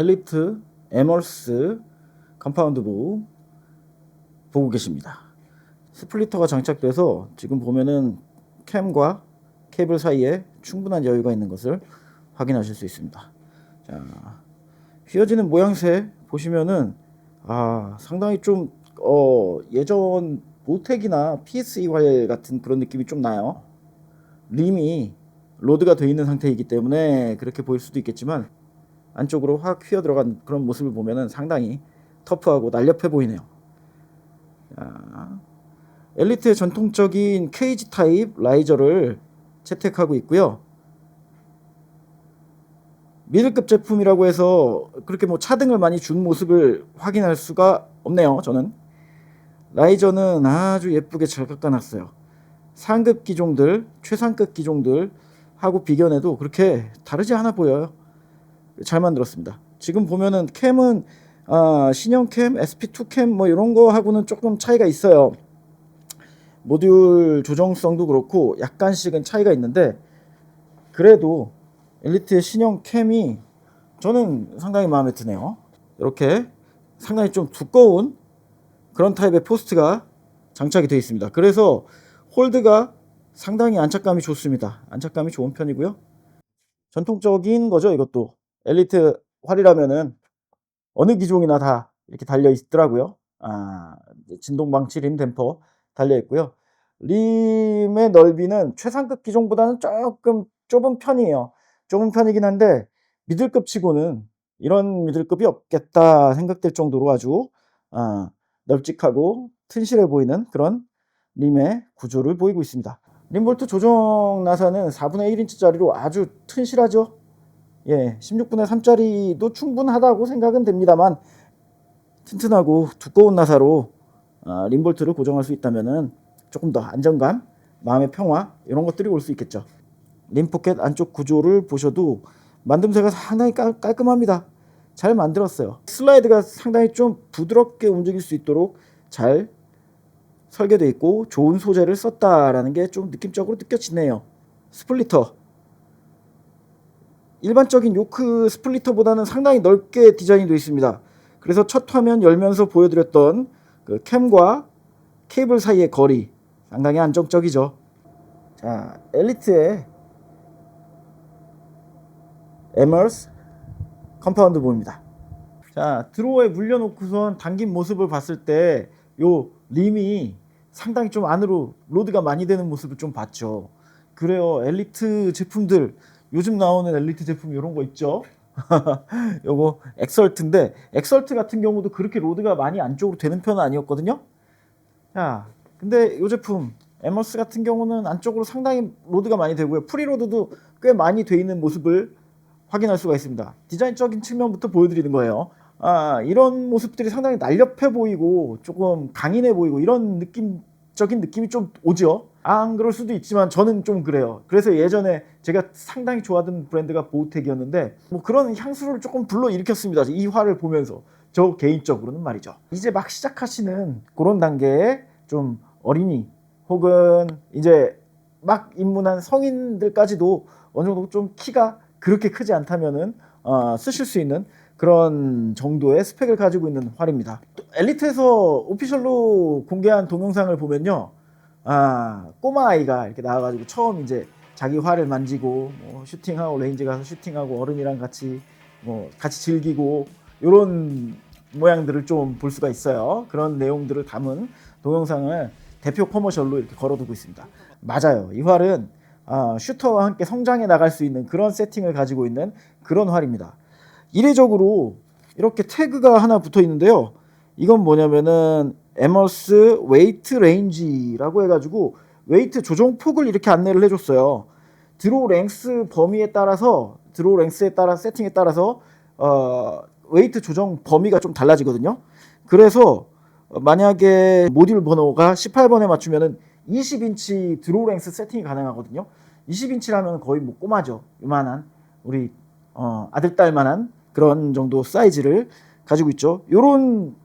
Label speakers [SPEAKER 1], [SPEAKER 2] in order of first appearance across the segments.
[SPEAKER 1] 엘리트 에멀스 컴파운드 부 보고 계십니다. 스플리터가 장착돼서 지금 보면은 캠과 케이블 사이에 충분한 여유가 있는 것을 확인하실 수 있습니다. 자, 휘어지는 모양새 보시면은 아 상당히 좀 어, 예전 보텍이나 PSE 활 같은 그런 느낌이 좀 나요. 림이 로드가 되어 있는 상태이기 때문에 그렇게 보일 수도 있겠지만 안쪽으로 확 휘어 들어간 그런 모습을 보면은 상당히 터프하고 날렵해 보이네요. 자, 엘리트의 전통적인 케이지 타입 라이저를 채택하고 있고요. 미들급 제품이라고 해서 그렇게 뭐 차등을 많이 준 모습을 확인할 수가 없네요. 저는 라이저는 아주 예쁘게 잘 깎아놨어요. 상급 기종들, 최상급 기종들 하고 비견해도 그렇게 다르지 않아 보여요. 잘 만들었습니다. 지금 보면은 캠은 아, 신형 캠, SP2 캠 뭐 이런 거 하고는 조금 차이가 있어요. 모듈 조정성도 그렇고 약간씩은 차이가 있는데 그래도 엘리트의 신형 캠이 저는 상당히 마음에 드네요. 이렇게 상당히 좀 두꺼운 그런 타입의 포스트가 장착이 되어 있습니다. 그래서 홀드가 상당히 안착감이 좋습니다. 안착감이 좋은 편이고요. 전통적인 거죠, 이것도. 엘리트 활이라면은 어느 기종이나 다 이렇게 달려 있더라고요. 아, 진동 방치 림 댐퍼 달려 있고요. 림의 넓이는 최상급 기종보다는 조금 좁은 편이에요. 좁은 편이긴 한데 미들급 치고는 이런 미들급이 없겠다 생각될 정도로 아주 아, 널찍하고 튼실해 보이는 그런 림의 구조를 보이고 있습니다. 림볼트 조정 나사는 4분의 1인치짜리로 아주 튼실하죠. 예, 16분의 3짜리도 충분하다고 생각은 됩니다만 튼튼하고 두꺼운 나사로 아, 림볼트를 고정할 수 있다면은 조금 더 안정감, 마음의 평화 이런 것들이 올 수 있겠죠. 림포켓 안쪽 구조를 보셔도 만듦새가 상당히 깔, 깔끔합니다. 잘 만들었어요. 슬라이드가 상당히 좀 부드럽게 움직일 수 있도록 잘 설계되어 있고 좋은 소재를 썼다라는 게 좀 느낌적으로 느껴지네요. 스플리터 일반적인 요크 스플리터보다는 상당히 넓게 디자인이 되어 있습니다. 그래서 첫 화면 열면서 보여드렸던 그 캠과 케이블 사이의 거리 상당히 안정적이죠. 자, 엘리트의 에머스 컴파운드 보입니다. 자, 드로어에 물려놓고선 당긴 모습을 봤을 때 요 림이 상당히 좀 안으로 로드가 많이 되는 모습을 좀 봤죠. 그래요. 엘리트 제품들 요즘 나오는 엘리트 제품 이런 거 있죠. 요거 엑설트인데 엑설트 같은 경우도 그렇게 로드가 많이 안쪽으로 되는 편은 아니었거든요. 자, 근데 요 제품 에머스 같은 경우는 안쪽으로 상당히 로드가 많이 되고요. 프리로드도 꽤 많이 돼 있는 모습을 확인할 수가 있습니다. 디자인적인 측면부터 보여드리는 거예요. 아, 이런 모습들이 상당히 날렵해 보이고 조금 강인해 보이고 이런 느낌적인 느낌이 좀 오죠. 안 그럴 수도 있지만 저는 좀 그래요. 그래서 예전에 제가 상당히 좋아하던 브랜드가 보우텍이었는데 뭐 그런 향수를 조금 불러 일으켰습니다. 이 화를 보면서 저 개인적으로는 말이죠. 이제 막 시작하시는 그런 단계에 좀 어린이 혹은 이제 막 입문한 성인들까지도 어느 정도 좀 키가 그렇게 크지 않다면은 어, 쓰실 수 있는 그런 정도의 스펙을 가지고 있는 활입니다. 또 엘리트에서 오피셜로 공개한 동영상을 보면요, 아 꼬마 아이가 이렇게 나와가지고 처음 이제 자기 활을 만지고 뭐 슈팅하고 레인지 가서 슈팅하고 어른이랑 같이 뭐 같이 즐기고 이런 모양들을 좀 볼 수가 있어요. 그런 내용들을 담은 동영상을 대표 커머셜로 이렇게 걸어두고 있습니다. 맞아요. 이 활은 아, 슈터와 함께 성장해 나갈 수 있는 그런 세팅을 가지고 있는 그런 활입니다. 이례적으로 이렇게 태그가 하나 붙어 있는데요. 이건 뭐냐면은 에머스 웨이트 레인지라고 해가지고 웨이트 조정 폭을 이렇게 안내를 해줬어요. 드로우 랭스 범위에 따라서 드로우 랭스에 따라 세팅에 따라서 어, 웨이트 조정 범위가 좀 달라지거든요. 그래서 어, 만약에 모듈 번호가 18번에 맞추면은 20인치 드로우 랭스 세팅이 가능하거든요. 20인치라면 거의 뭐 꼬마죠. 요만한 우리 어, 아들 딸만한 그런 정도 사이즈를 가지고 있죠. 요런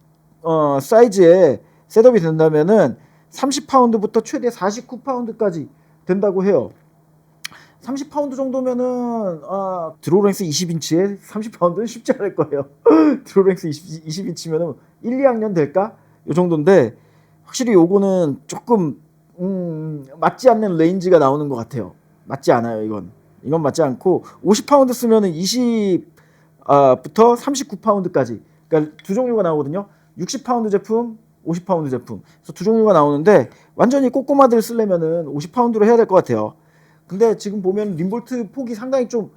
[SPEAKER 1] 어, 사이즈의 셋업이 된다면은 30파운드부터 최대 49파운드까지 된다고 해요. 30파운드 정도면은 아, 드로랭스 20인치에 30파운드는 쉽지 않을 거예요. 드로랭스 20, 20인치면은 1, 2학년 될까? 요 정도인데 확실히 요거는 조금 음, 맞지 않는 레인지가 나오는 것 같아요. 맞지 않아요, 이건. 이건 맞지 않고 50파운드 쓰면은 20 아, 부터 39파운드까지. 그러니까 두 종류가 나오거든요. 60파운드 제품, 50파운드 제품. 그래서 두 종류가 나오는데 완전히 꼬꼬마들 쓰려면은 50파운드로 해야 될 것 같아요. 근데 지금 보면 림볼트 폭이 상당히 좀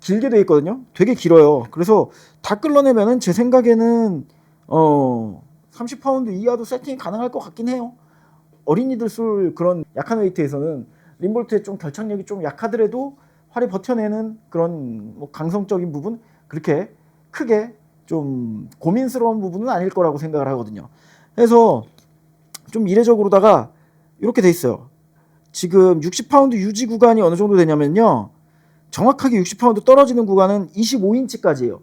[SPEAKER 1] 길게 돼 있거든요. 되게 길어요. 그래서 다 끌어내면은 제 생각에는 어 30파운드 이하도 세팅이 가능할 것 같긴 해요. 어린이들 쏠 그런 약한 웨이트에서는 림볼트의 좀 결착력이 좀 약하더라도 활이 버텨내는 그런 뭐 강성적인 부분 그렇게 크게 좀 고민스러운 부분은 아닐 거라고 생각을 하거든요. 그래서 좀 이례적으로다가 이렇게 돼 있어요. 지금 60파운드 유지 구간이 어느 정도 되냐면요. 정확하게 60파운드 떨어지는 구간은 25인치까지예요.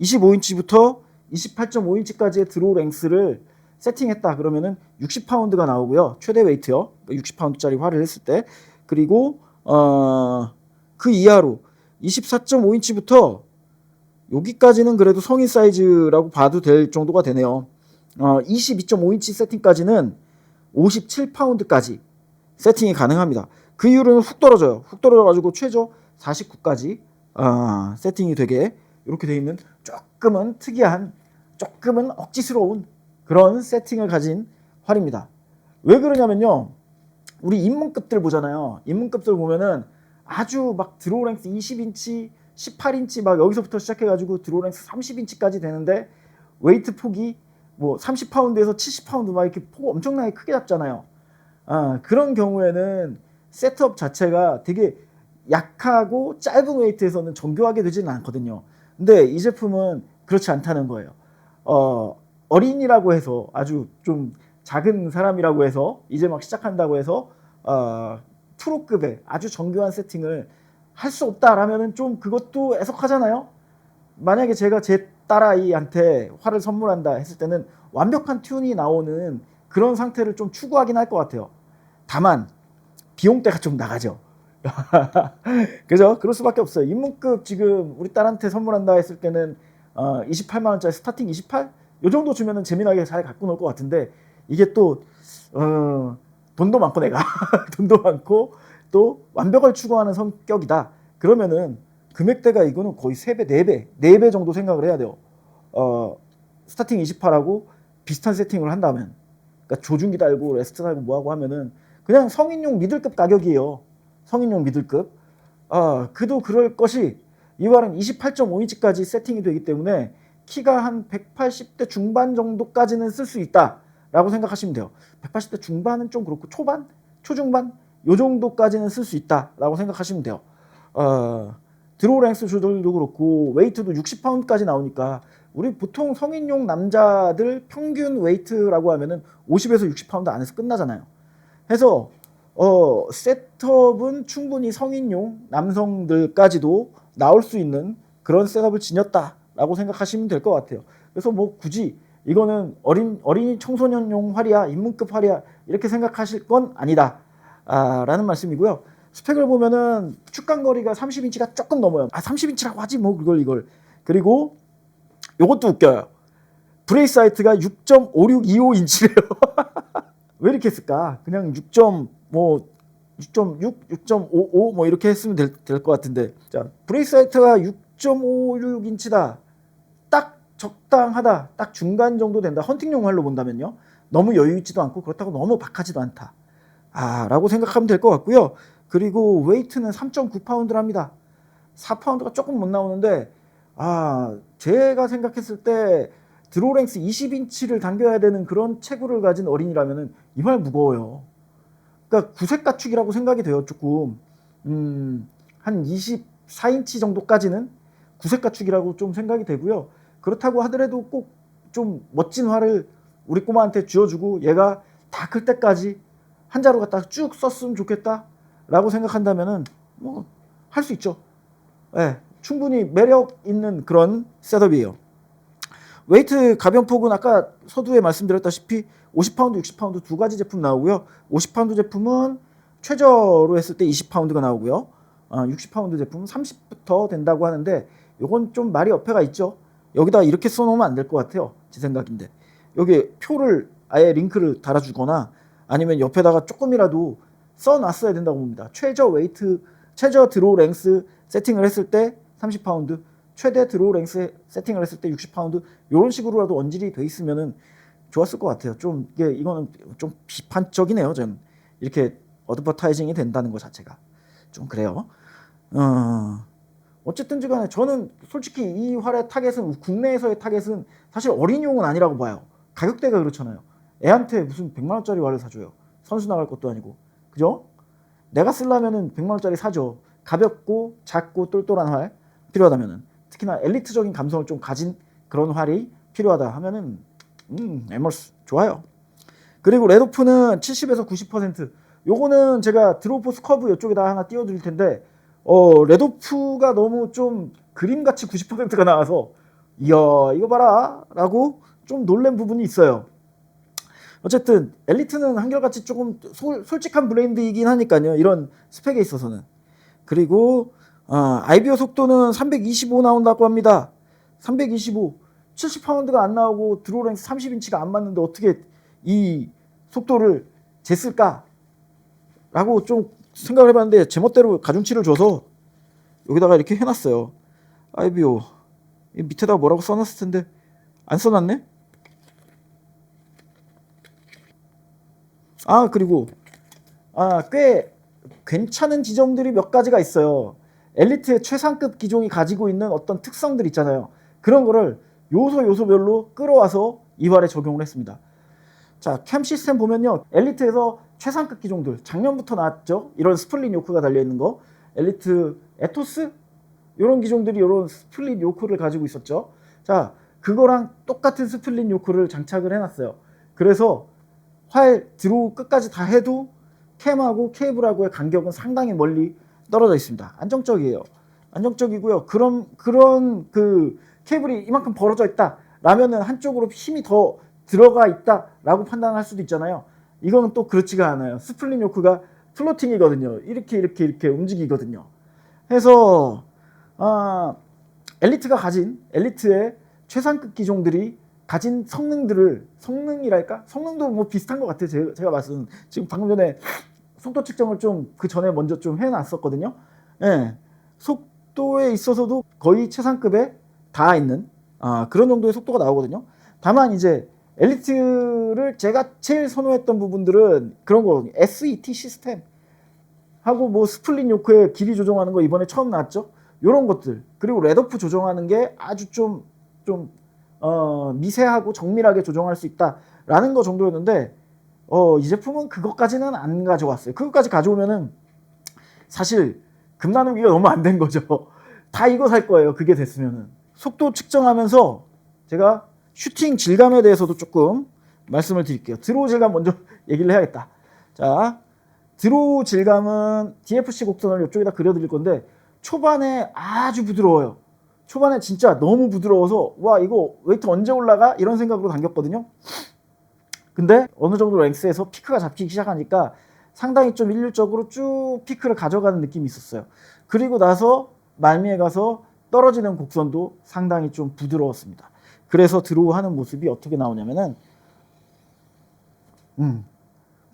[SPEAKER 1] 25인치부터 28.5인치까지의 드로우 랭스를 세팅했다 그러면은 60파운드가 나오고요. 최대 웨이트요. 60파운드짜리 활을 했을 때. 그리고 어, 그 이하로 24.5인치부터 여기까지는 그래도 성인 사이즈라고 봐도 될 정도가 되네요. 어, 22.5인치 세팅까지는 57파운드까지 세팅이 가능합니다. 그 이후로는 훅 떨어져요. 훅 떨어져가지고 최저 49까지 아, 세팅이 되게 이렇게 돼 있는 조금은 특이한 조금은 억지스러운 그런 세팅을 가진 활입니다. 왜 그러냐면요. 우리 입문급들 보잖아요. 입문급들 보면은 아주 막 드로우랭스 20인치, 18인치 막 여기서부터 시작해가지고 드로우랭스 30인치까지 되는데 웨이트 폭이 뭐 30파운드에서 70파운드 막 이렇게 폭 엄청나게 크게 잡잖아요. 아, 그런 경우에는 셋업 자체가 되게 약하고 짧은 웨이트에서는 정교하게 되지는 않거든요. 근데 이 제품은 그렇지 않다는 거예요. 어, 어린이라고 해서 아주 좀 작은 사람이라고 해서 이제 막 시작한다고 해서 어, 프로급의 아주 정교한 세팅을 할 수 없다라면은 좀 그것도 애석하잖아요. 만약에 제가 제 딸아이한테 활을 선물한다 했을 때는 완벽한 튠이 나오는 그런 상태를 좀 추구하긴 할 것 같아요. 다만 비용대가 좀 나가죠. 그죠? 그럴 수밖에 없어요. 입문급 지금 우리 딸한테 선물한다 했을 때는 어, 28만 원짜리 스타팅 28? 요 정도 주면은 재미나게 잘 갖고 놀 것 같은데 이게 또 어, 돈도 많고 내가 돈도 많고 또 완벽을 추구하는 성격이다. 그러면은 금액대가 이거는 거의 3배, 4배, 4배 정도 생각을 해야 돼요. 어, 스타팅 28하고 비슷한 세팅을 한다면 그러니까 조준기 달고 레스트 달고 뭐하고 하면은 그냥 성인용 미들급 가격이에요. 성인용 미들급. 아, 그도 그럴 것이 이발은 28.5인치까지 세팅이 되기 때문에 키가 한 180대 중반 정도까지는 쓸 수 있다라고 생각하시면 돼요. 180대 중반은 좀 그렇고 초반, 초중반 요 정도까지는 쓸 수 있다라고 생각하시면 돼요. 어, 드로우 랭스 조절도 그렇고 웨이트도 60파운드까지 나오니까 우리 보통 성인용 남자들 평균 웨이트라고 하면은 50에서 60파운드 안에서 끝나잖아요. 해서 어, 셋업은 충분히 성인용 남성들까지도 나올 수 있는 그런 셋업을 지녔다라고 생각하시면 될 것 같아요. 그래서 뭐 굳이 이거는 어린 어린이 청소년용 활이야 입문급 활이야 이렇게 생각하실 건 아니다. 아, 라는 말씀이고요. 스펙을 보면은 축간 거리가 30인치가 조금 넘어요. 아 30인치라고 하지 뭐 그걸 이걸. 그리고 요것도 웃겨요. 브레이스 하이트가 6.5625인치래요. 왜 이렇게 했을까? 그냥 6. 뭐 6.6, 6.55 뭐 이렇게 했으면 될것 같은데. 자, 브레이스 하이트가 6.56인치다. 딱 적당하다. 딱 중간 정도 된다. 헌팅용 활로 본다면요. 너무 여유 있지도 않고 그렇다고 너무 박하지도 않다. 아, 라고 생각하면 될 것 같고요. 그리고 웨이트는 3.9파운드랍니다. 4파운드가 조금 못 나오는데 아, 제가 생각했을 때 드로랭스 20인치를 당겨야 되는 그런 체구를 가진 어린이라면은 이말 무거워요. 그러니까 구색 가축이라고 생각이 돼요, 조금. 음, 한 24인치 정도까지는 구색 가축이라고 좀 생각이 되고요. 그렇다고 하더라도 꼭 좀 멋진 활을 우리 꼬마한테 쥐어주고 얘가 다 클 때까지 한 자루 갖다 쭉 썼으면 좋겠다라고 생각한다면은 뭐 할 수 있죠. 예, 네, 충분히 매력 있는 그런 셋업이에요. 웨이트 가변폭은 아까 서두에 말씀드렸다시피 50파운드, 60파운드 두 가지 제품 나오고요. 50파운드 제품은 최저로 했을 때 20파운드가 나오고요. 어, 60파운드 제품 30부터 된다고 하는데 요건 좀 말이 어폐가 있죠. 여기다 이렇게 써놓으면 안 될 것 같아요. 제 생각인데 여기 표를 아예 링크를 달아주거나 아니면 옆에다가 조금이라도 써놨어야 된다고 봅니다. 최저 웨이트, 최저 드로우 랭스 세팅을 했을 때 30파운드, 최대 드로우 랭스 세팅을 했을 때 60파운드 이런 식으로라도 원질이 돼 있으면은 좋았을 것 같아요. 좀 이게 이거는 좀 비판적이네요. 저는 이렇게 어드버타이징이 된다는 것 자체가 좀 그래요. 어, 어쨌든지 간에 저는 솔직히 이 활의 타겟은 국내에서의 타겟은 사실 어린이용은 아니라고 봐요. 가격대가 그렇잖아요. 애한테 무슨 100만 원짜리 활을 사줘요. 선수 나갈 것도 아니고. 그죠? 내가 쓰려면은 100만 원짜리 사죠. 가볍고 작고 똘똘한 활 필요하다면은 특히나 엘리트적인 감성을 좀 가진 그런 활이 필요하다 하면은 음, 에머스 좋아요. 그리고 레드오프는 70에서 90% 요거는 제가 드로포스 커브 이쪽에다 하나 띄워 드릴 텐데 어, 레드오프가 너무 좀 그림같이 90%가 나와서 이야 이거 봐라 라고 좀 놀란 부분이 있어요. 어쨌든 엘리트는 한결같이 조금 솔, 솔직한 브랜드이긴 하니까요. 이런 스펙에 있어서는. 그리고 어, IBO 속도는 325 나온다고 합니다. 325. 70파운드가 안 나오고 드로랭스 30인치가 안 맞는데 어떻게 이 속도를 쟀을까? 라고 좀 생각을 해봤는데 제멋대로 가중치를 줘서 여기다가 이렇게 해놨어요. 이 밑에다가 뭐라고 써놨을 텐데 안 써놨네? 아 그리고 아 꽤 괜찮은 지점들이 몇 가지가 있어요. 엘리트의 최상급 기종이 가지고 있는 어떤 특성들 있잖아요. 그런 거를 요소 요소별로 끌어와서 이발에 적용을 했습니다. 자, 캠 시스템 보면요. 엘리트에서 최상급 기종들 작년부터 나왔죠. 이런 스플릿 요크가 달려 있는 거. 엘리트 에토스 이런 기종들이 이런 스플릿 요크를 가지고 있었죠. 자, 그거랑 똑같은 스플릿 요크를 장착을 해놨어요. 그래서 활 드로우 끝까지 다 해도 캠하고 케이블하고의 간격은 상당히 멀리 떨어져 있습니다. 안정적이에요. 안정적이고요. 그런 그런 그 케이블이 이만큼 벌어져 있다 라면은 한쪽으로 힘이 더 들어가 있다라고 판단할 수도 있잖아요. 이거는 또 그렇지가 않아요. 스플릿 요크가 플로팅이거든요. 이렇게 이렇게 이렇게 움직이거든요. 해서 아, 엘리트가 가진 엘리트의 최상급 기종들이 가진 성능들을 성능이랄까 성능도 뭐 비슷한 것 같아요. 제가, 제가 봤은 지금 방금 전에 속도 측정을 좀 그 전에 먼저 좀 해놨었거든요. 예, 속도에 있어서도 거의 최상급에 다 있는 아, 그런 정도의 속도가 나오거든요. 다만 이제 엘리트를 제가 제일 선호했던 부분들은 그런 거 SET 시스템 하고 뭐 스플릿 요크의 길이 조정하는 거 이번에 처음 나왔죠. 요런 것들 그리고 레드오프 조정하는 게 아주 좀좀 어, 미세하고 정밀하게 조정할 수 있다라는 거 정도였는데 어, 이 제품은 그것까지는 안 가져왔어요. 그것까지 가져오면은 사실 금 나누기가 너무 안 된 거죠. 다 이거 살 거예요. 그게 됐으면은 속도 측정하면서 제가 슈팅 질감에 대해서도 조금 말씀을 드릴게요. 드로우 질감 먼저 얘기를 해야겠다. 자, 드로우 질감은 DFC 곡선을 이쪽에다 그려드릴 건데 초반에 아주 부드러워요. 초반에 진짜 너무 부드러워서 와 이거 웨이트 언제 올라가 이런 생각으로 당겼거든요. 근데 어느 정도 랭스에서 피크가 잡히기 시작하니까 상당히 좀 일률적으로 쭉 피크를 가져가는 느낌이 있었어요. 그리고 나서 말미에 가서 떨어지는 곡선도 상당히 좀 부드러웠습니다. 그래서 드로우 하는 모습이 어떻게 나오냐면은 음,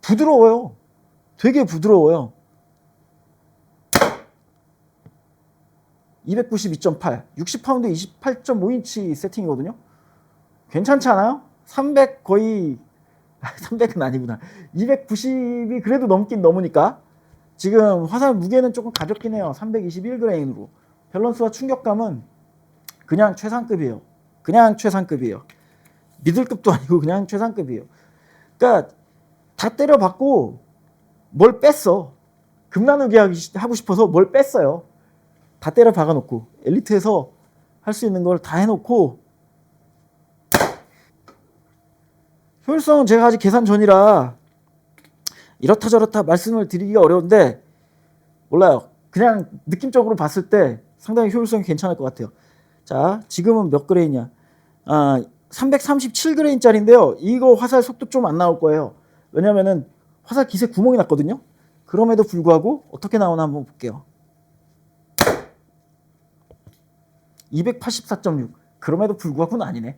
[SPEAKER 1] 부드러워요. 되게 부드러워요. 292.8, 60파운드 28.5인치 세팅이거든요. 괜찮지 않아요? 300 거의 300은 아니구나. 290이 그래도 넘긴 넘으니까 지금 화살 무게는 조금 가볍긴 해요. 321g으로. 밸런스와 충격감은 그냥 최상급이에요. 그냥 최상급이에요. 미들급도 아니고 그냥 최상급이에요. 그러니까 다 때려봤고 뭘 뺐어. 금나누기 하고 싶어서 뭘 뺐어요. 다 때려 박아놓고 엘리트에서 할 수 있는 걸 다 해놓고 효율성은 제가 아직 계산 전이라 이렇다 저렇다 말씀을 드리기가 어려운데 몰라요. 그냥 느낌적으로 봤을 때 상당히 효율성이 괜찮을 것 같아요. 자, 지금은 몇 그레인이냐? 아, 337그레인짜리인데요. 이거 화살 속도 좀 안 나올 거예요. 왜냐면은 화살 기세 구멍이 났거든요. 그럼에도 불구하고 어떻게 나오나 한번 볼게요. 284.6 그럼에도 불구하고는 아니네.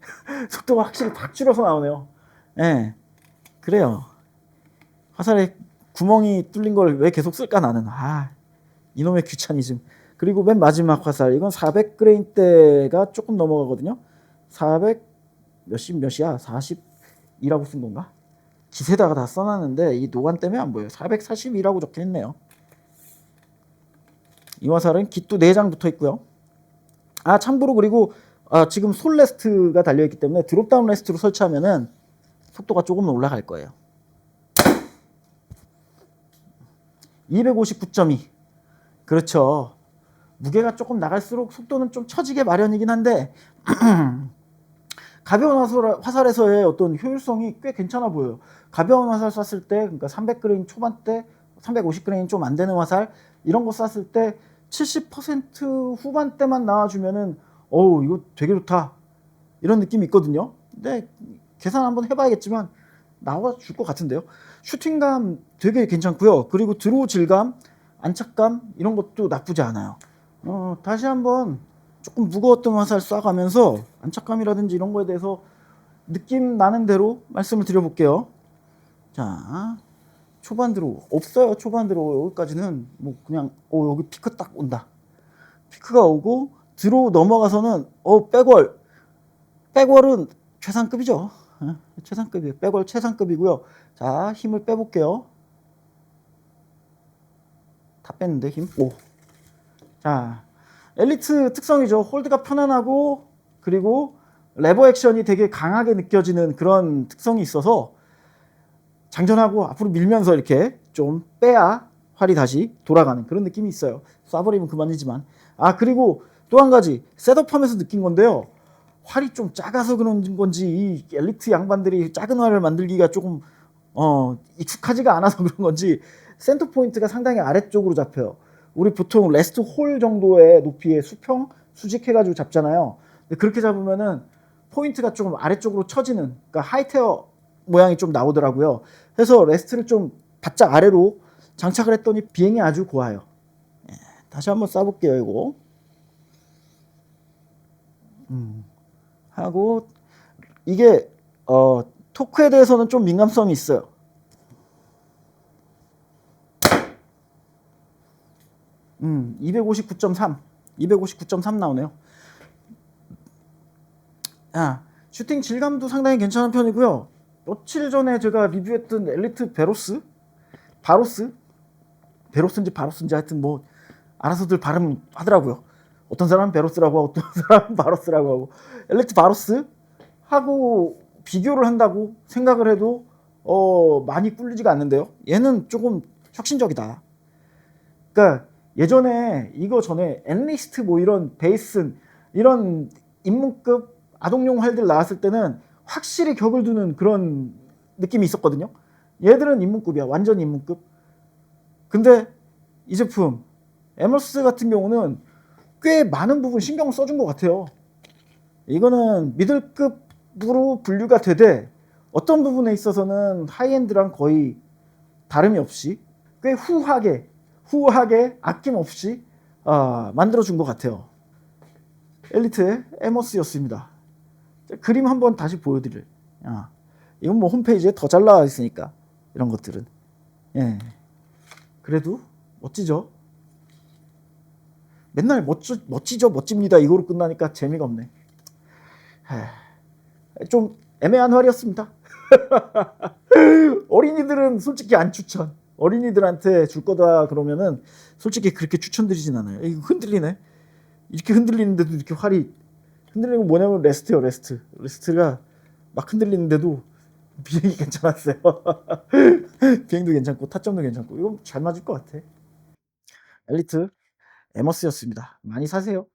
[SPEAKER 1] 속도가 확실히 다 줄어서 나오네요. 예. 그래요. 화살에 구멍이 뚫린 걸 왜 계속 쓸까 나는. 아 이놈의 귀차니즘 그리고 맨 마지막 화살. 이건 400그레인대가 조금 넘어가거든요. 400 몇십 몇이야? 40이라고 쓴 건가? 기세다가 다 써놨는데 이 노관 때문에 안 보여요. 442라고 적혀있네요. 이 화살은 깃도 4장 붙어 있고요 아 참고로 그리고 아, 지금 솔 레스트가 달려있기 때문에 드롭다운 레스트로 설치하면은 속도가 조금 올라갈 거예요. 259.2 그렇죠. 무게가 조금 나갈수록 속도는 좀 처지게 마련이긴 한데 가벼운 화살, 화살에서의 어떤 효율성이 꽤 괜찮아 보여요. 가벼운 화살 쐈을 때, 그러니까 300그레인 초반대, 350그레인 좀안 되는 화살 이런 거 쐈을 때 70% 후반대만 나와주면은 어우 이거 되게 좋다 이런 느낌이 있거든요. 근데 계산 한번 해봐야겠지만 나와줄 것 같은데요. 슈팅감 되게 괜찮고요. 그리고 드로우 질감, 안착감 이런 것도 나쁘지 않아요. 어, 다시 한번 조금 무거웠던 화살 쏴가면서 안착감이라든지 이런 거에 대해서 느낌 나는 대로 말씀을 드려볼게요. 자, 초반 드로우 없어요. 초반 드로우 여기까지는 뭐 그냥 어 여기 피크 딱 온다. 피크가 오고 드로우 넘어가서는 어 백월 백월은 최상급이죠. 예, 최상급이에요. 백월 최상급이고요. 자, 힘을 빼볼게요. 다 뺐는데 힘. 오. 자, 엘리트 특성이죠. 홀드가 편안하고 그리고 레버 액션이 되게 강하게 느껴지는 그런 특성이 있어서 장전하고 앞으로 밀면서 이렇게 좀 빼야 활이 다시 돌아가는 그런 느낌이 있어요. 쏴버리면 그만이지만. 아, 그리고 또 한 가지 셋업하면서 느낀 건데요. 활이 좀 작아서 그런 건지 이 엘리트 양반들이 작은 활을 만들기가 조금 어, 익숙하지가 않아서 그런 건지 센터 포인트가 상당히 아래쪽으로 잡혀요. 우리 보통 레스트 홀 정도의 높이의 수평 수직해가지고 잡잖아요. 근데 그렇게 잡으면은 포인트가 조금 아래쪽으로 처지는, 그러니까 하이테어 모양이 좀 나오더라고요. 그래서 레스트를 좀 바짝 아래로 장착을 했더니 비행이 아주 고와요. 예, 다시 한번 쏴볼게요, 이거. 음, 하고 이게 어, 토크에 대해서는 좀 민감성이 있어요. 음, 259.3, 259.3 나오네요. 아, 슈팅 질감도 상당히 괜찮은 편이고요. 며칠 전에 제가 리뷰했던 엘리트 베로스, 바로스, 베로스인지 바로스인지 하여튼 뭐 알아서들 발음 하더라고요. 어떤 사람은 베로스라고 하고 어떤 사람은 바로스라고 하고 엘리트 바로스 하고 비교를 한다고 생각을 해도 어 많이 꿀리지가 않는데요. 얘는 조금 혁신적이다. 그러니까 예전에 이거 전에 엔리스트 뭐 이런 베이슨 이런 입문급 아동용 활들 나왔을 때는 확실히 격을 두는 그런 느낌이 있었거든요. 얘들은 입문급이야. 완전 입문급. 근데 이 제품 에머스 같은 경우는 꽤 많은 부분 신경을 써준 것 같아요. 이거는 미들급으로 분류가 되되 어떤 부분에 있어서는 하이엔드랑 거의 다름이 없이 꽤 후하게 후하게 아낌없이 어, 만들어준 것 같아요. 엘리트의 에머스였습니다. 그림 한번 다시 보여드릴. 아, 이건 뭐 홈페이지에 더 잘 나와 있으니까 이런 것들은. 예. 그래도 멋지죠. 맨날 멋지, 멋지죠, 멋집니다. 이거로 끝나니까 재미가 없네. 하, 좀 애매한 활이었습니다. 어린이들은 솔직히 안 추천. 어린이들한테 줄 거다 그러면은 솔직히 그렇게 추천드리진 않아요. 이거 흔들리네. 이렇게 흔들리는데도 이렇게 활이 흔들리는 건 뭐냐면 레스트요, 레스트. 레스트가 막 흔들리는데도 비행이 괜찮았어요. 비행도 괜찮고 타점도 괜찮고 이건 잘 맞을 것 같아. 엘리트 에머스였습니다. 많이 사세요.